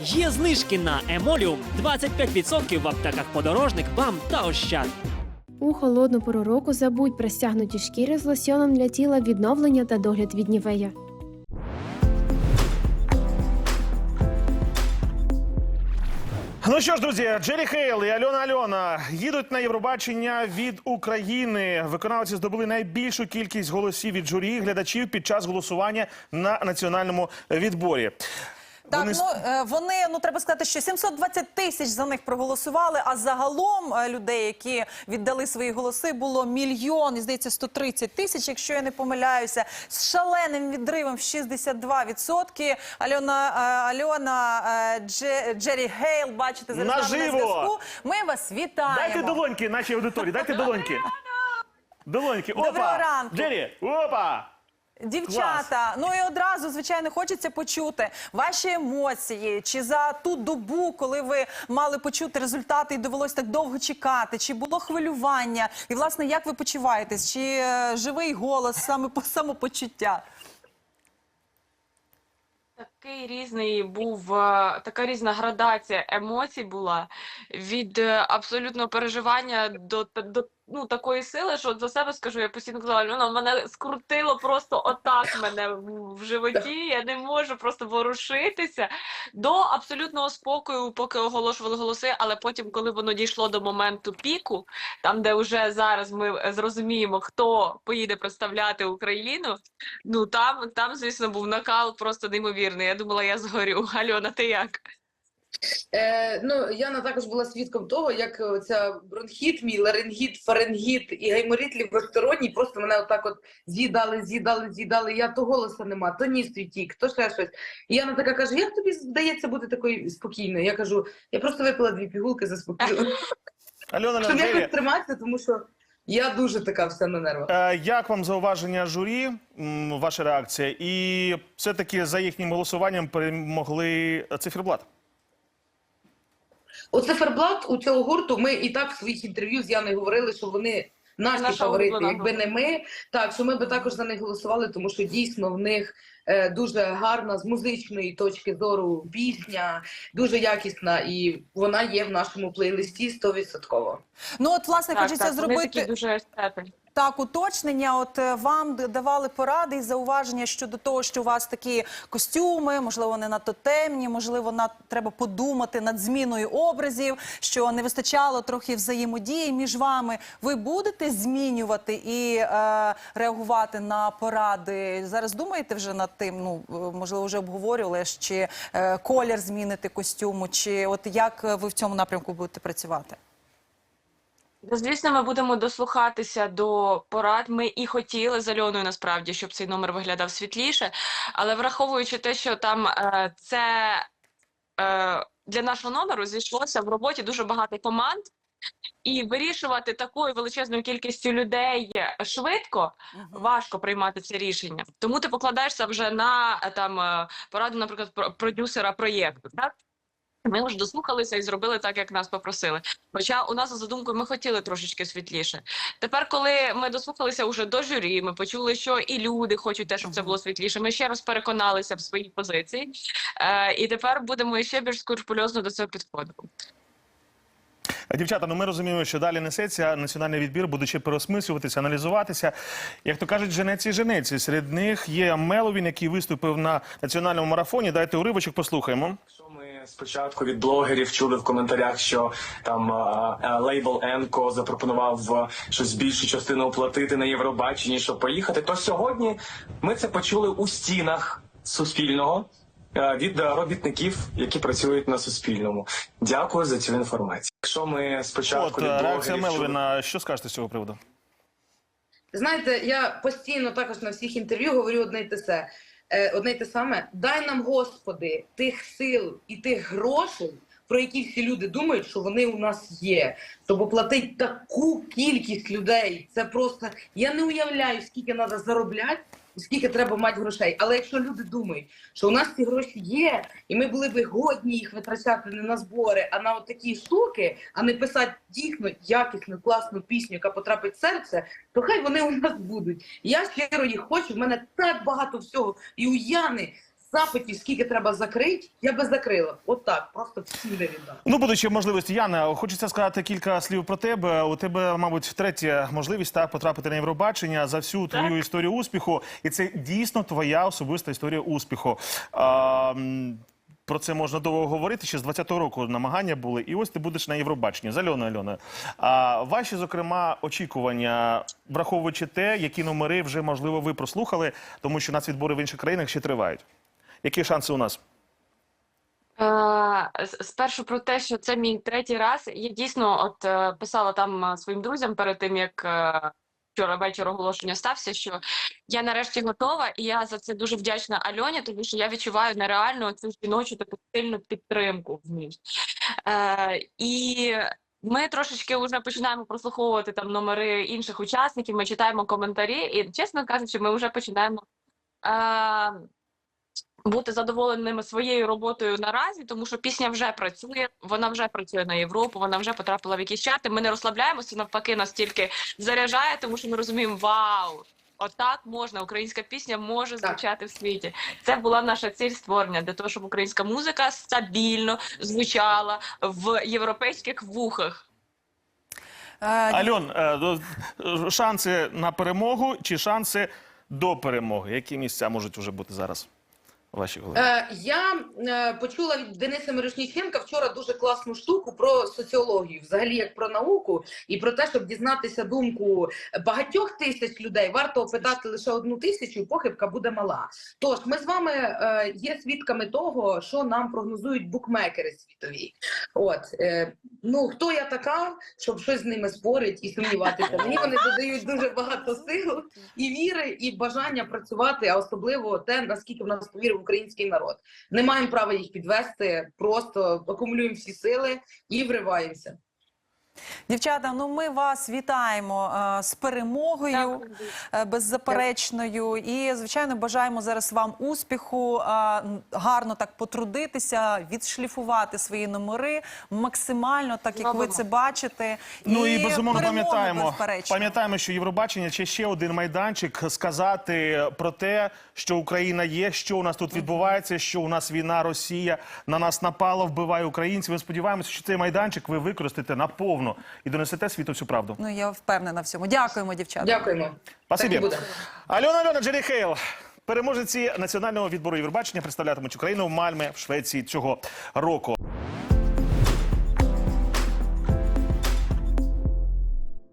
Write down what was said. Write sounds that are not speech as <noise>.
Є знижки на Емоліум 25% в аптеках подорожник, БАМ та Ощад. У холодну пору року забудь про стягнуті шкіри з лосьоном для тіла відновлення та догляд від нівея. Ну що ж, друзі, Джері Хейл і Альона Альона їдуть на Євробачення від України. Виконавці здобули найбільшу кількість голосів від журі глядачів під час голосування на національному відборі. Так, Вони ну е, вони ну треба сказати, що 720 тисяч за них проголосували. А загалом е, людей, які віддали свої голоси, було мільйон і здається 130 тисяч, якщо я не помиляюся, з шаленим відривом в 62%. Альона е, Альона е, Дже- Джері Гейл, бачите, зараз нами на зв'язку. Ми вас вітаємо. Дайте долоньки нашій аудиторії, дайте долоньки. <laughs> Долоньки. Опа! Доброго ранку. Джері, опа! Дівчата, ну і одразу, звичайно, хочеться почути ваші емоції. Чи за ту добу, коли ви мали почути результати і довелось так довго чекати, чи було хвилювання? І власне, як ви почуваєтесь? Чи е, живий голос, саме по самопочуття? Такий різний був, е, така різна градація емоцій була від е, абсолютного переживання до, до ну, такої сили, що за себе скажу, я постійно казала, Альона, мене скрутило просто отак мене в животі, я не можу просто ворушитися до абсолютного спокою, поки оголошували голоси, але потім, коли воно дійшло до моменту піку, там, де вже зараз ми зрозуміємо, хто поїде представляти Україну, Ну там, там, звісно, був накал просто неймовірний. Думала, я згорю. Альона, ти як? Е, ну, Яна також була свідком того, як ця бронхіт, мій ларингіт, фаренгіт і гайморит лівосторонній просто мене отак от з'їдали, з'їдали, з'їдали. Я то голоса нема, то ніс тік, то ще щось. І Яна така каже: як тобі вдається бути такою спокійною? Я кажу, я просто випила дві пігулки заспокійно. Альона Щоб якось триматися, тому що я дуже така вся на нервах. е, як вам зауваження журі, ваша реакція? І все-таки за їхнім голосуванням перемогли циферблат. У циферблат у цього гурту ми і так в своїх інтерв'ю з Яною говорили, що вони наші Наша фаворити. Якби не ми, так що ми би також за них голосували, тому що дійсно в них е, дуже гарна з музичної точки зору пісня, дуже якісна, і вона є в нашому плейлисті 100%. Ну от власне Так, хочеться так, вони зробити такі дуже естети. Так, уточнення. От е, вам давали поради і зауваження щодо того, що у вас такі костюми, можливо, вони надто темні, можливо, над треба подумати над зміною образів, що не вистачало трохи взаємодії між вами. Ви будете змінювати і е, реагувати на поради? Зараз думаєте вже над тим? Ну е, можливо, вже обговорювали чи е, колір змінити костюму, чи от як ви в цьому напрямку будете працювати? Та, Звісно, ми будемо дослухатися до порад. Ми і хотіли з Альоною насправді, щоб цей номер виглядав світліше. Але враховуючи те, що там е, це е, для нашого номеру зійшлося в роботі дуже багато команд. І вирішувати такою величезною кількістю людей швидко важко приймати це рішення. Тому ти покладаєшся вже на е, там е, пораду, наприклад, про- продюсера проєкту. Так ми ж дослухалися і зробили так, як нас попросили. Хоча у нас за задумкою ми хотіли трошечки світліше. Тепер, коли ми дослухалися уже до журі, ми почули, що і люди хочуть те, щоб це було світліше. Ми ще раз переконалися в своїй позиції, е, і тепер будемо ще більш скрупульозно до цього підходити. Дівчата, ну ми розуміємо, що далі несеться національний відбір, буде ще переосмислюватися, аналізуватися. Як то кажуть, женеці і женеці. Серед них є Меловін, який виступив на національному марафоні. Дайте уривочок, послухаємо. Що ми спочатку від блогерів чули в коментарях, що там лейбл Енко запропонував щось більшу частину оплатити на Євробаченні, щоб поїхати. То сьогодні ми це почули у стінах Суспільного від робітників, які працюють на Суспільному. Дякую за цю інформацію. Якщо ми спочатку От від е, реакція блогерів чули... Що скажете з цього приводу? Знаєте, я постійно також на всіх інтерв'ю говорю одне й те се. Е, одне й те саме. Дай нам, Господи, тих сил і тих грошей, про які всі люди думають, що вони у нас є. Тобто платить таку кількість людей. Це просто я не уявляю, скільки треба заробляти. Скільки треба мати грошей, але якщо люди думають, що у нас ці гроші є, і ми були би годні їх витрачати не на збори, а на от такі штуки, а не писати дійсно якісну, класну пісню, яка потрапить в серце, то хай вони у нас будуть. Я щиро їх хочу. В мене так багато всього. І у Яни запитів, скільки треба закрити, я би закрила. От так, просто всім би віддала. Ну, будучи можливості, Яна, хочеться сказати кілька слів про тебе. У тебе, мабуть, третя можливість так потрапити на Євробачення за всю твою історію успіху, і це дійсно твоя особиста історія успіху. А, про це можна довго говорити. Ще з 20-го року намагання були, і ось ти будеш на Євробаченні з Альоною Альоною. А ваші, зокрема, очікування, враховуючи те, які номери вже можливо ви прослухали, тому що нацвідбори в інших країнах ще тривають. Які шанси у нас? Е, Спершу про те, що це мій третій раз. Я дійсно от е, писала там е, своїм друзям перед тим, як вчора вечір оголошення стався, що я нарешті готова, і я за це дуже вдячна Альоні, тому що я відчуваю нереальну цю жіночу таку сильну підтримку в. Е, і ми трошечки вже починаємо прослуховувати там номери інших учасників, ми читаємо коментарі, і чесно кажучи, ми вже починаємо. Бути задоволеними своєю роботою наразі, тому що пісня вже працює, вона вже працює на Європу, вона вже потрапила в якісь чати. Ми не розслабляємося, навпаки, нас тільки заряджає, тому що ми розуміємо, вау! Отак можна, українська пісня може звучати в світі. Це була наша ціль створення для того, щоб українська музика стабільно звучала в європейських вухах. Е, Альон, е, шанси на перемогу чи шанси до перемоги? Які місця можуть вже бути зараз? Вашій? Е, я е, почула від Дениса Мирошніченка вчора дуже класну штуку про соціологію, взагалі як про науку, і про те, щоб дізнатися думку багатьох тисяч людей, варто опитати лише одну тисячу, і похибка буде мала. Тож ми з вами е, є свідками того, що нам прогнозують букмекери світові. От е, ну хто я така, щоб щось з ними спорить і сумніватися? Мені вони додають дуже багато сил і віри, і бажання працювати, а особливо те, наскільки в нас повірив український народ. Не маємо права їх підвести, просто акумулюємо всі сили і вриваємося. Дівчата, ну ми вас вітаємо е, з перемогою е, беззаперечною. І, звичайно, бажаємо зараз вам успіху, е, гарно так потрудитися, відшліфувати свої номери максимально, так як ви це бачите. Ну і безумовно пам'ятаємо, пам'ятаємо, що Євробачення це ще один майданчик сказати про те, що Україна є, що у нас тут відбувається, що у нас війна, Росія на нас напала, вбиває українців. Ми сподіваємося, що цей майданчик ви використаєте наповну і донесете світу всю правду. Ну я впевнена в цьому. Дякуємо, дівчата. Дякуємо. Спасибі. Буде. Альона Альона Джері Хейл. Переможеці національного відбору Євробачення представлятимуть Україну в Мальме в Швеції цього року.